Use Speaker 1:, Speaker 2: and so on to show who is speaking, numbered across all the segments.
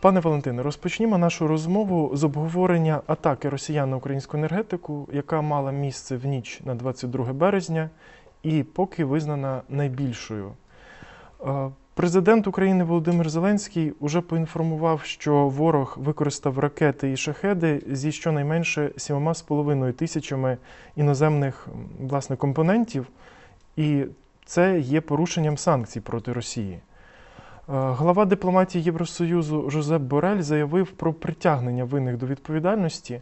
Speaker 1: Пане Валентине, розпочнімо нашу розмову з обговорення атаки росіян на українську енергетику, яка мала місце в ніч на 22 березня і поки визнана найбільшою. Е, Президент України Володимир Зеленський уже поінформував, що ворог використав ракети і шахеди зі щонайменше 7,5 тисячами іноземних власне компонентів, і це є порушенням санкцій проти Росії. Е, Глава дипломатії Євросоюзу Жозеп Борель заявив про притягнення винних до відповідальності,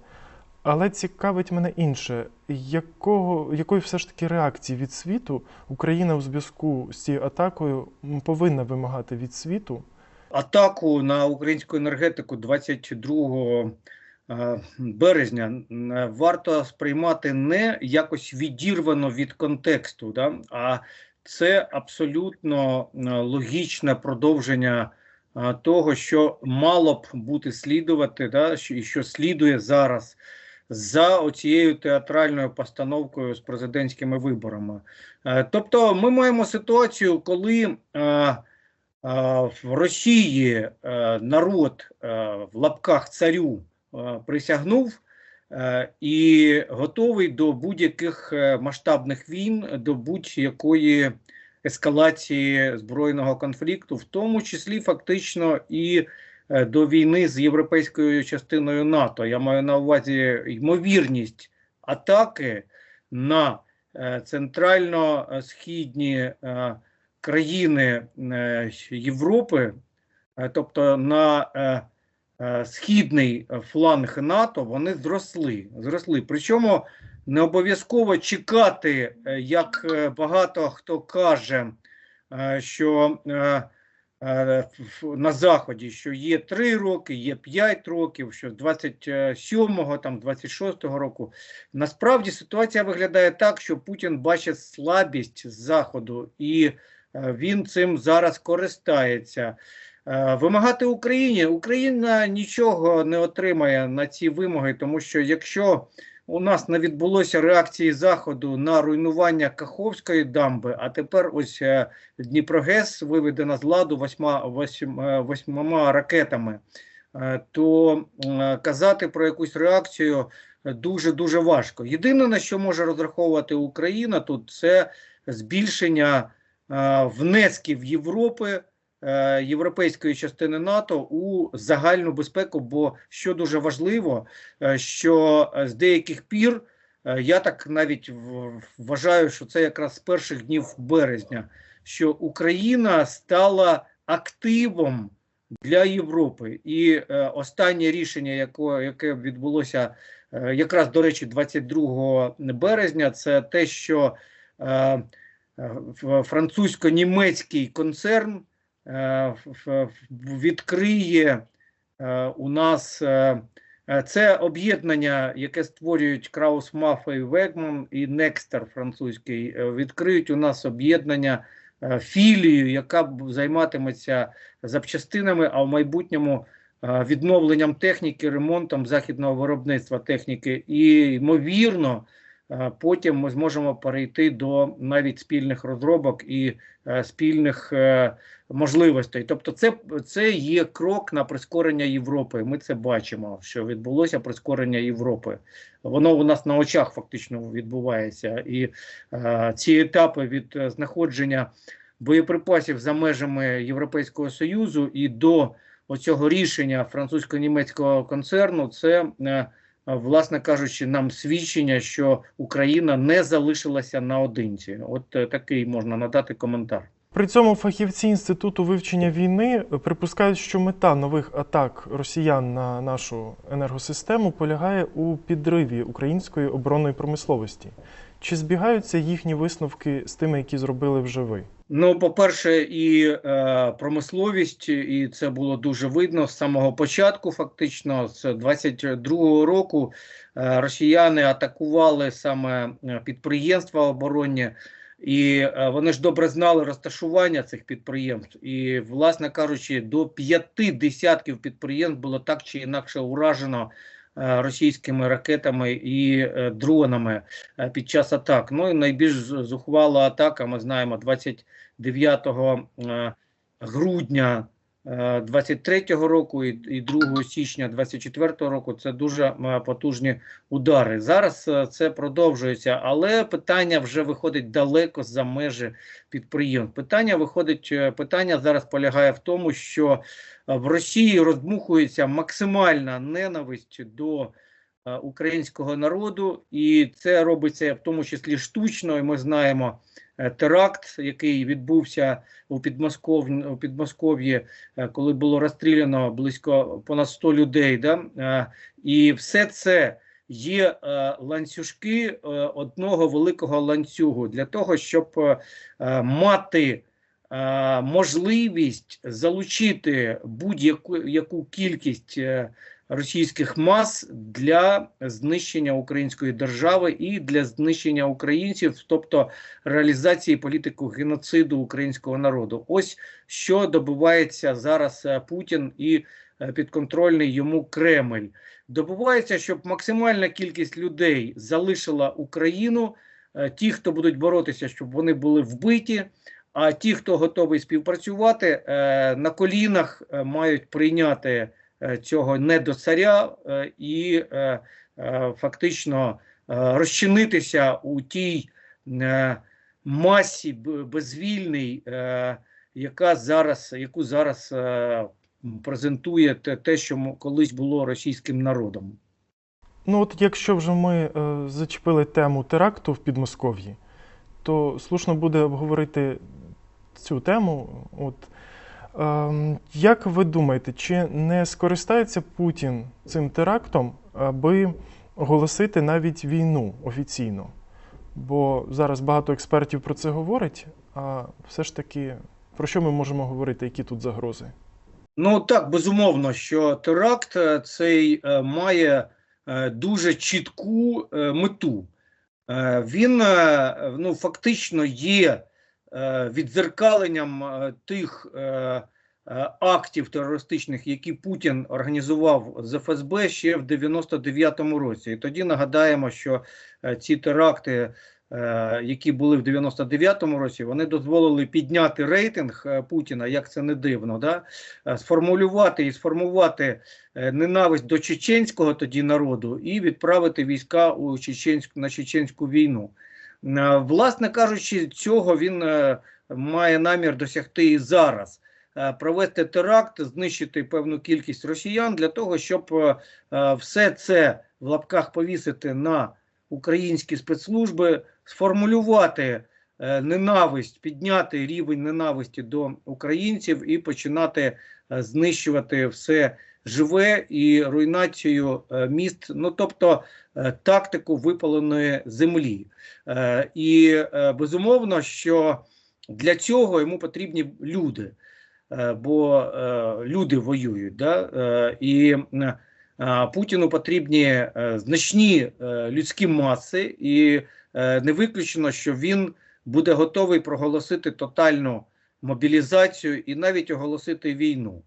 Speaker 1: але цікавить мене інше, якого, якої все ж таки реакції від світу Україна у зв'язку з цією атакою повинна вимагати від світу?
Speaker 2: атаку на українську енергетику 22 е, березня м, варто сприймати не якось відірвано від контексту, да? а це абсолютно е, логічне продовження е, того, що мало б бути слідувати, да? і що слідує зараз за оцією театральною постановкою з президентськими виборами. Е, Тобто, ми маємо ситуацію, коли в Росії народ в лапках царю присягнув і готовий до будь-яких е, масштабних війн, до будь-якої ескалації збройного конфлікту, в тому числі фактично і е, до війни з європейською частиною НАТО. Я маю на увазі ймовірність атаки на е, центрально-східні е, країни е, Європи, е, тобто на е, е, східний фланг НАТО, вони зросли. зросли. Причому не обов'язково чекати, е, як е, багато хто каже, е, що е, е, на Заході, що є 3 роки, є 5 років, що з 27-го, там, 26-го року. Насправді ситуація виглядає так, що Путін бачить слабість Заходу і Е, Він цим зараз користається. Е, Вимагати Україні Україна нічого не отримає на ці вимоги, тому що якщо у нас не відбулося реакції Заходу на руйнування Каховської дамби, а тепер ось е, Дніпрогес виведена з ладу восьма, восьм, е, восьмома ракетами, то казати про якусь реакцію дуже дуже важко. Єдине на що може розраховувати Україна тут це збільшення внесків Європи, європейської частини НАТО у загальну безпеку. Бо що дуже важливо, е, що е, з деяких пір е, я так навіть вважаю, що це якраз з перших днів березня, що Україна стала активом для Європи, і е, останнє рішення, яке, відбулося е, якраз до речі, 22 березня, це те, що е, французько-німецький концерн е, відкриє е, у нас е, е, це об'єднання, яке створюють Краус Мафа і Вегман і Некстер французький, е, відкриють у нас об'єднання е, філію, яка займатиметься запчастинами, а в майбутньому е, відновленням техніки, ремонтом західного виробництва техніки, і ймовірно, е, потім ми зможемо перейти до навіть спільних розробок і е, спільних е, можливостей. Тобто, це, це є крок на прискорення Європи. Ми це бачимо, що відбулося прискорення Європи. Воно у нас на очах фактично відбувається, і е, ці етапи від е, знаходження боєприпасів за межами Європейського союзу і до оцього рішення французько-німецького концерну, це, е, власне кажучи, нам свідчення, що Україна не залишилася наодинці. От е, такий можна надати коментар.
Speaker 1: При цьому фахівці інституту вивчення війни припускають, що мета нових атак росіян на нашу енергосистему полягає у підриві української оборонної промисловості. Чи збігаються їхні висновки з тими, які зробили вже ви?
Speaker 2: Ну, по-перше, і е, промисловість, і це було дуже видно з самого початку. Фактично, з 22-го року е, росіяни атакували саме е, підприємства оборонні, і е, вони ж добре знали розташування цих підприємств. І, власне кажучи, до п'яти десятків підприємств було так чи інакше уражено російськими ракетами і е, дронами е, під час атак. Ну і найбільш зухвала атака, ми знаємо, 29 е, грудня е, 23-го року і, і 2 січня 24-го року це дуже е, потужні удари. Зараз е, це продовжується, але питання вже виходить далеко за межі підприємств. Питання виходить, е, питання зараз полягає в тому, що е, в Росії роздмухується максимальна ненависть до е, українського народу, і це робиться в тому числі штучно. І ми знаємо е, теракт, який відбувся у Підмосков'ї, у Підмосков'ї, е, коли було розстріляно близько понад 100 людей. Да? Е, І все це є е, ланцюжки е, одного великого ланцюгу для того, щоб е, е, мати е, можливість залучити будь-яку яку кількість е, російських мас для знищення української держави і для знищення українців, тобто реалізації політику геноциду українського народу. Ось що добивається зараз е, Путін і е, підконтрольний йому Кремль. Добувається, щоб максимальна кількість людей залишила Україну. е, Ті, хто будуть боротися, щоб вони були вбиті. А ті, хто готовий співпрацювати, на колінах мають прийняти цього недоцаря е, і е, е, фактично е, розчинитися у тій е, масі б- безвільній, е, яка зараз, яку зараз е, презентує те, що колись було російським народом.
Speaker 1: Ну, от якщо вже ми е, зачепили тему теракту в Підмосков'ї, то слушно буде обговорити цю тему. От, як ви думаєте, чи не скористається Путін цим терактом, аби оголосити навіть війну офіційно? Бо зараз багато експертів про це говорять, а все ж таки, про що ми можемо говорити, які тут загрози?
Speaker 2: Ну так, безумовно, що теракт е, цей е, має е, дуже чітку мету. Він ну, фактично є відзеркаленням е, тих е, е, актів терористичних, які Путін організував з ФСБ ще в 99-му році. І тоді нагадаємо, що е, ці теракти е, які були в 99-му році, вони дозволили підняти рейтинг е, Путіна, як це не дивно, да? е, сформулювати і сформувати е, ненависть до чеченського тоді народу і відправити війська у чеченську на чеченську війну. Е, Власне кажучи, цього він е, має намір досягти і зараз. Е, Провести теракт, знищити певну кількість росіян для того, щоб все це в лапках повісити на українські спецслужби, сформулювати ненависть, підняти рівень ненависті до українців і починати знищувати все живе і руйнацію е, міст, ну тобто е, тактику випаленої землі. Е, І безумовно, що для цього йому потрібні люди, бо люди воюють. Да? І Путіну потрібні значні людські маси, і не виключено, що він буде готовий проголосити тотальну мобілізацію і навіть оголосити війну.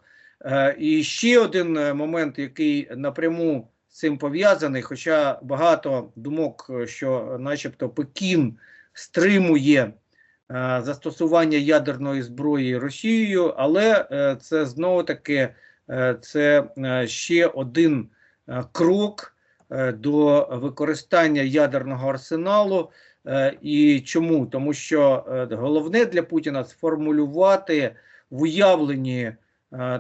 Speaker 2: Е, І ще один е, момент, який напряму з цим пов'язаний, хоча багато думок, е, що, начебто, Пекін стримує застосування ядерної зброї Росією, але це знову таки це ще один крок до використання ядерного арсеналу. І чому? Тому що головне для Путіна сформулювати в уявленні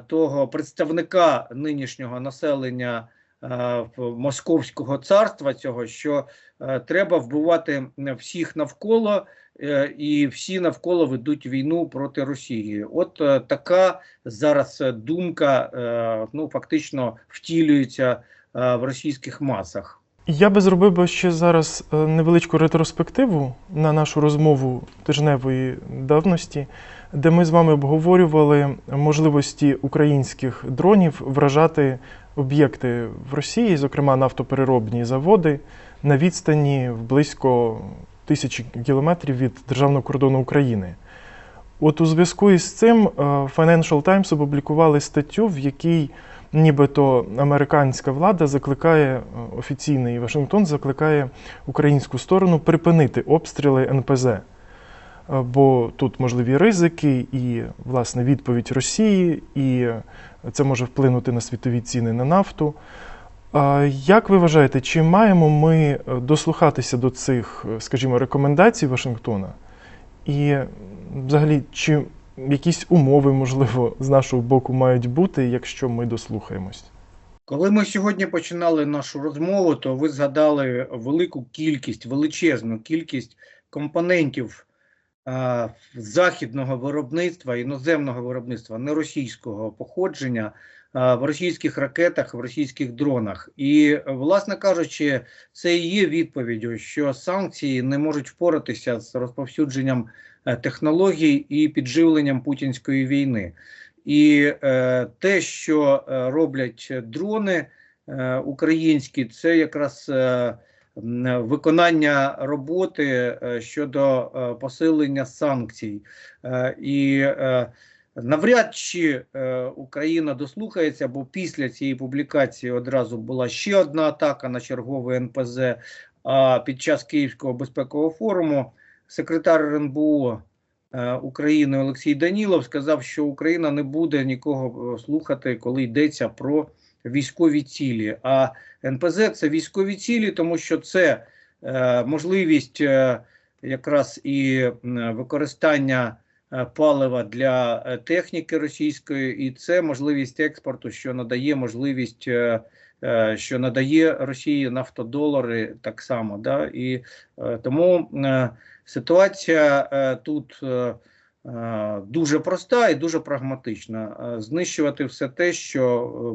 Speaker 2: того представника нинішнього населення е, Московського царства, цього що е, треба вбивати всіх навколо, е, і всі навколо ведуть війну проти Росії. От е, така зараз е, думка е, ну фактично втілюється е, в російських масах.
Speaker 1: Я би зробив би ще зараз е, невеличку ретроспективу на нашу розмову тижневої давності, де ми з вами обговорювали можливості українських дронів вражати об'єкти в Росії, зокрема нафтопереробні заводи, на відстані в близько тисячі кілометрів від державного кордону України. От у зв'язку із цим е, Financial Times опублікували статтю, в якій нібито американська влада закликає е, офіційний Вашингтон закликає українську сторону припинити обстріли НПЗ. Бо тут можливі ризики і власне відповідь Росії, і це може вплинути на світові ціни на нафту. Як ви вважаєте, чи маємо ми е, дослухатися до цих, е, скажімо, рекомендацій Вашингтона? І взагалі, чи якісь умови, можливо, з нашого боку мають бути, якщо ми дослухаємось?
Speaker 2: Коли ми сьогодні починали нашу розмову, то ви згадали велику кількість, величезну кількість компонентів західного виробництва, іноземного виробництва, не російського походження в російських ракетах, в російських дронах. І, власне кажучи, це і є відповіддю, що санкції не можуть впоратися з розповсюдженням е, технологій і підживленням путінської війни. І е, те, що е, роблять дрони е, українські, це якраз е, виконання роботи е, щодо е, посилення санкцій. Е, і навряд чи Україна дослухається, бо після цієї публікації одразу була ще одна атака на черговий НПЗ. А під час Київського безпекового форуму секретар РНБО України Олексій Данілов сказав, що Україна не буде нікого слухати, коли йдеться про військові цілі. А НПЗ це військові цілі, тому що це е, можливість е, якраз і використання е, палива для е, техніки російської, і це можливість експорту, що надає можливість. е, е, Що надає Росії нафтодолари так само, да і тому ситуація тут дуже проста і дуже прагматична. Е, Знищувати все те, що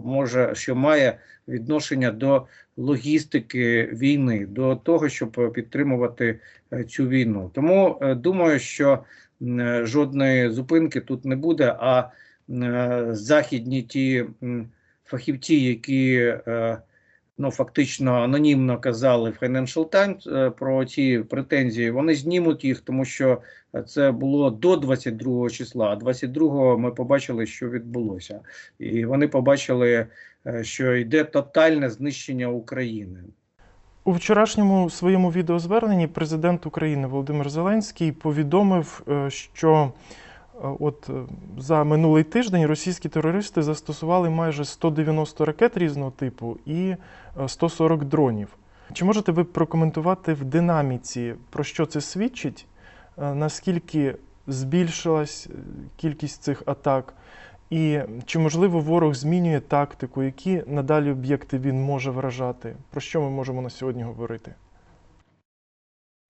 Speaker 2: е, може, що має відношення до логістики війни, до того, щоб підтримувати е, цю війну. Тому е, думаю, що е, жодної зупинки тут не буде. А е, західні ті фахівці, які е, ну фактично анонімно казали в Financial Times е, про ці претензії, вони знімуть їх, тому що це було до 22 числа. А 22-го ми побачили, що відбулося, і вони побачили, е, що йде тотальне знищення України.
Speaker 1: У вчорашньому своєму відеозверненні президент України Володимир Зеленський повідомив, е, що от е, за минулий тиждень російські терористи застосували майже 190 ракет різного типу і е, 140 дронів. Чи можете ви прокоментувати в динаміці, про що це свідчить? Е, Наскільки збільшилась е, кількість цих атак? І чи можливо ворог змінює тактику, які надалі об'єкти він може вражати? Про що ми можемо на сьогодні говорити?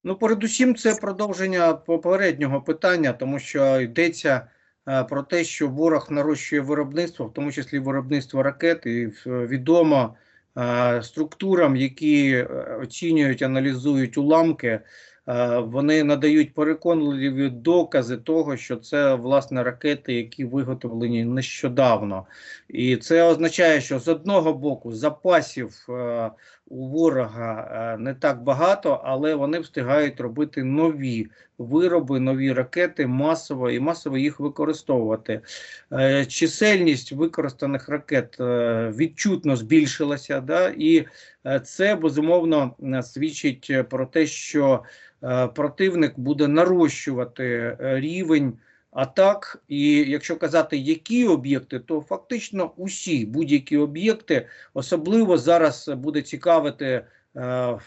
Speaker 2: Ну, передусім, це продовження попереднього питання, тому що йдеться е, про те, що ворог нарощує виробництво, в тому числі виробництво ракет, і е, відомо е, структурам, які оцінюють, аналізують уламки, вони надають переконливі докази того, що це власне ракети, які виготовлені нещодавно. І це означає, що з одного боку запасів у ворога е, не так багато, але вони встигають робити нові вироби, нові ракети масово і масово їх використовувати. Е, Чисельність використаних ракет е, відчутно збільшилася, да, і це безумовно свідчить про те, що противник буде нарощувати рівень атак. І якщо казати, які об'єкти, то фактично усі будь-які об'єкти, особливо зараз буде цікавити е,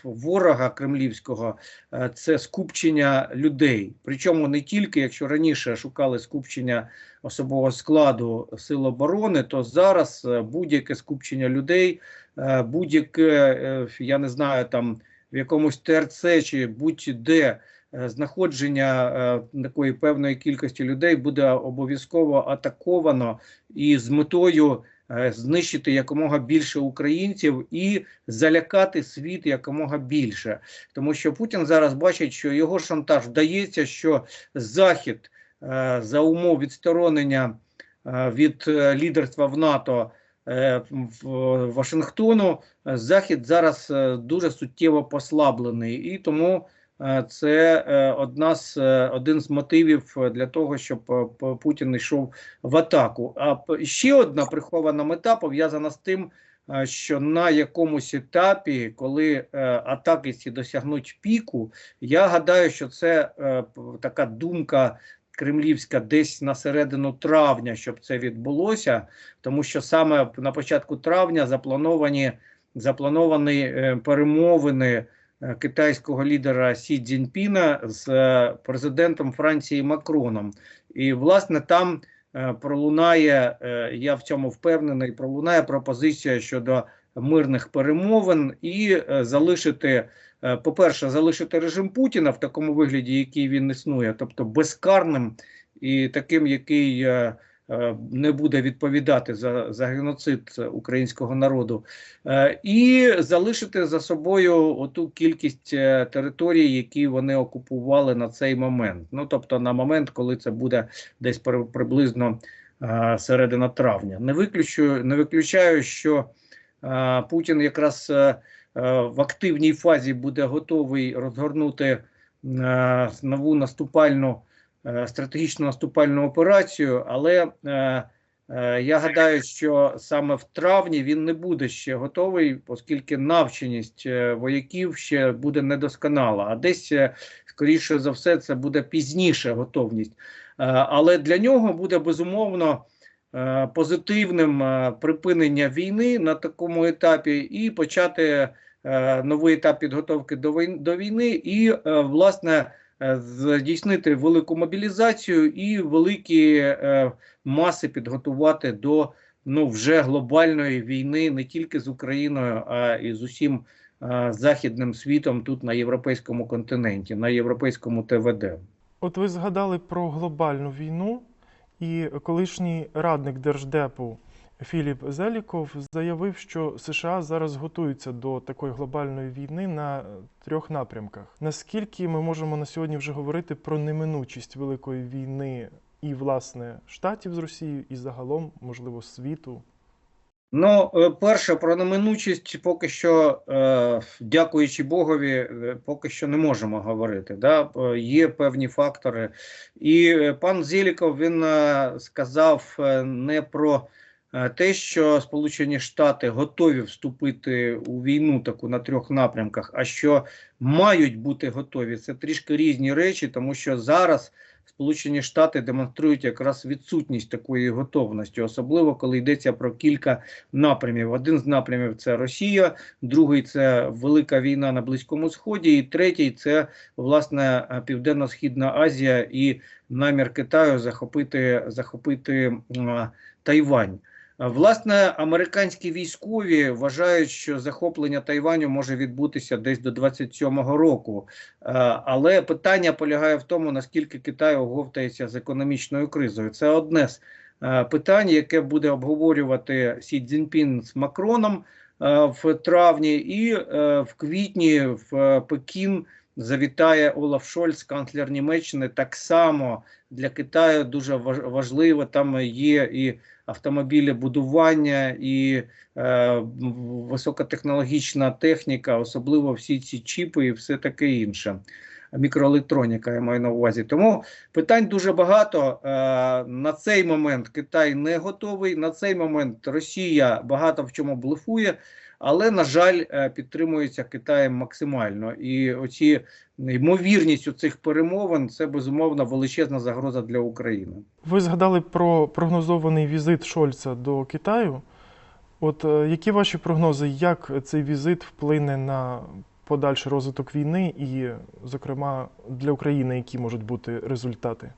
Speaker 2: ворога кремлівського, е, це скупчення людей. Причому не тільки якщо раніше шукали скупчення особового складу сил оборони, то зараз е, будь-яке скупчення людей, будь-яке, я не знаю, там в якомусь ТРЦ чи будь-де знаходження е, такої певної кількості людей буде обов'язково атаковано і з метою е, знищити якомога більше українців і залякати світ якомога більше, тому що Путін зараз бачить, що його шантаж вдається, що Захід е, за умов відсторонення е, від е, лідерства в НАТО. е, в Вашингтону е, Захід зараз е, дуже суттєво послаблений, і тому е, це е, одна з е, один з мотивів е, для того, щоб е, Путін йшов в атаку. А ще одна прихована мета пов'язана з тим, е, що на якомусь етапі, коли е, атаки ці досягнуть піку, я гадаю, що це е, така думка кремлівська десь на середину травня, щоб це відбулося, тому що саме на початку травня заплановані заплановані е, перемовини е, китайського лідера Сі Цзіньпіна з е, президентом Франції Макроном. І власне там е, пролунає, е, я в цьому впевнений, пролунає пропозиція щодо мирних перемовин і е, залишити, е, по-перше, залишити режим Путіна в такому вигляді, який він існує, тобто безкарним і таким, який е, е, не буде відповідати за, за геноцид українського народу, Е, і залишити за собою оту кількість е, територій, які вони окупували на цей момент. Ну тобто на момент, коли це буде десь при- приблизно е, середина травня. Не виключую, не виключаю, що е, Путін якраз е, е, в активній фазі буде готовий розгорнути е, нову наступальну е, стратегічну наступальну операцію, але е, Е, Я гадаю, що саме в травні він не буде ще готовий, оскільки навченість е, вояків ще буде недосконала. А десь, е, скоріше за все, це буде пізніше готовність. Е, Але для нього буде безумовно е, позитивним е, припинення війни на такому етапі і почати е, новий етап підготовки до війни, і, е, власне, е, здійснити велику мобілізацію і великі. е, маси підготувати до ну вже глобальної війни не тільки з Україною, а і з усім західним світом тут на європейському континенті, на європейському ТВД.
Speaker 1: От ви згадали про глобальну війну, і колишній радник держдепу Філіп Зеліков заявив, що США зараз готуються до такої глобальної війни на трьох напрямках. Наскільки ми можемо на сьогодні вже говорити про неминучість великої війни і власне штатів з Росією, і загалом, можливо, світу?
Speaker 2: Ну, е, перше, про неминучість поки що, е, дякуючи Богові, е, поки що не можемо говорити. Да? Є певні фактори. І пан Зеліков він сказав не про те, що Сполучені Штати готові вступити у війну таку на трьох напрямках, а що мають бути готові. Це трішки різні речі, тому що зараз. Сполучені Штати демонструють якраз відсутність такої готовності, особливо коли йдеться про кілька напрямів. Один з напрямів це Росія, другий це велика війна на Близькому Сході, і третій це власне Південно-Східна Азія і намір Китаю захопити, захопити Тайвань. Власне, американські військові вважають, що захоплення Тайваню може відбутися десь до 27-го року. Але питання полягає в тому, наскільки Китай оговтається з економічною кризою. Це одне з питань, яке буде обговорювати Сі Цзіньпін з Макроном в травні, і е, в квітні в е, Пекін завітає Олаф Шольц, канцлер Німеччини. Так само для Китаю дуже важ- важливо. Там є і автомобілі будування, і е, високотехнологічна техніка, особливо всі ці чіпи і все таке інше. Мікроелектроніка, я маю на увазі. Тому питань дуже багато. Е, на цей момент Китай не готовий. На цей момент Росія багато в чому блефує, але, на жаль, е, підтримується Китаєм максимально. І оці ймовірність у цих перемовин це безумовно величезна загроза для України.
Speaker 1: Ви згадали про прогнозований візит Шольца до Китаю. От е, які ваші прогнози, як цей візит вплине на подальший розвиток війни, і, зокрема, для України, які можуть бути результати?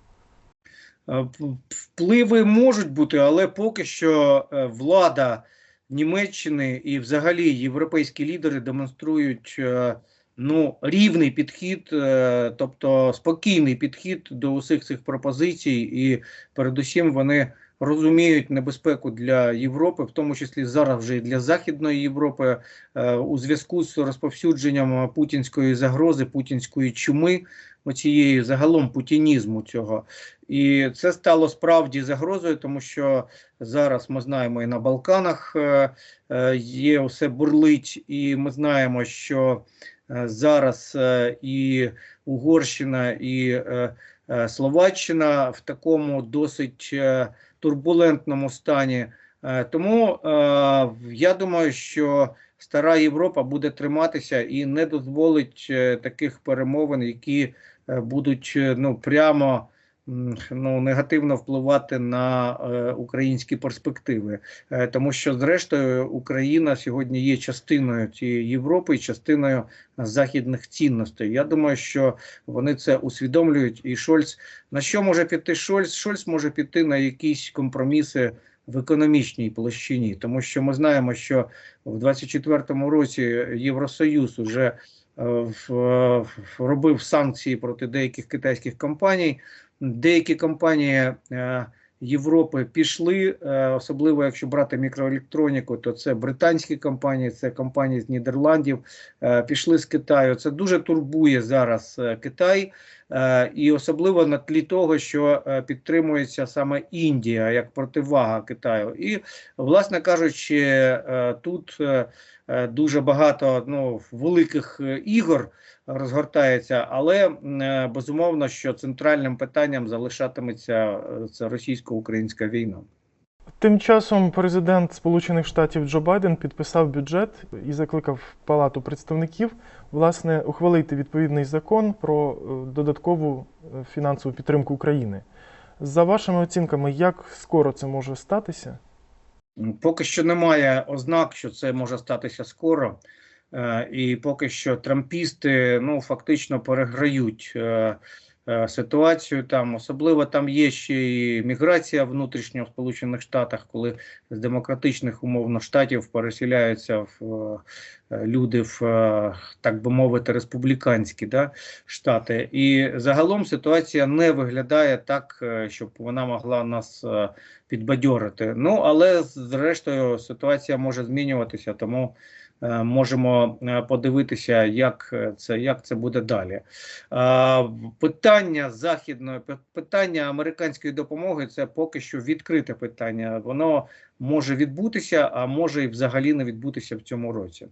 Speaker 2: Е, Впливи можуть бути, але поки що влада Німеччини і взагалі європейські лідери демонструють е, ну, рівний підхід, е, тобто спокійний підхід до усіх цих пропозицій, і передусім вони розуміють небезпеку для Європи, в тому числі зараз вже і для Західної Європи, е, у зв'язку з розповсюдженням путінської загрози, путінської чуми, оцієї загалом путінізму цього. І це стало справді загрозою, тому що зараз ми знаємо і на Балканах е, е, є все бурлить, і ми знаємо, що е, зараз і Угорщина, і Словаччина в такому досить турбулентному стані. Тому я думаю, що стара Європа буде триматися і не дозволить е, таких перемовин, які е, будуть е, ну прямо ну, негативно впливати на українські перспективи. Тому що, зрештою, Україна сьогодні є частиною цієї Європи і частиною західних цінностей. Я думаю, що вони це усвідомлюють. І Шольц на що може піти Шольц? Шольц може піти на якісь компроміси в економічній площині, тому що ми знаємо, що в 24-му році Євросоюз уже е, в- робив санкції проти деяких китайських компаній. Деякі компанії е, Європи пішли, е, особливо якщо брати мікроелектроніку, то це британські компанії, це компанії з Нідерландів, е, пішли з Китаю. Це дуже турбує зараз е, Китай, е, і особливо на тлі того, що е, підтримується саме Індія як противага Китаю. І, власне кажучи, е, тут е, е, дуже багато ну, великих е, ігор розгортається, але е, безумовно, що центральним питанням залишатиметься е, це російсько-українська війна.
Speaker 1: Тим часом президент Сполучених Штатів Джо Байден підписав бюджет і закликав Палату представників власне ухвалити відповідний закон про е, додаткову е, фінансову підтримку України. За вашими оцінками, як скоро це може статися?
Speaker 2: Поки що немає ознак, що це може статися скоро. Е, І поки що трампісти ну, фактично переграють ситуацію там. Особливо там є ще і міграція внутрішня в Сполучених Штатах, коли з демократичних умовно штатів переселяються в е, люди в, е, так би мовити, республіканські да, штати. І загалом ситуація не виглядає так, е, щоб вона могла нас е, підбадьорити. Ну але зрештою ситуація може змінюватися, тому е, можемо е, подивитися, як е, це, як це буде далі. Е, питання західної пи- питання американської допомоги це поки що відкрите питання. Воно може відбутися, а може і взагалі не відбутися в цьому році.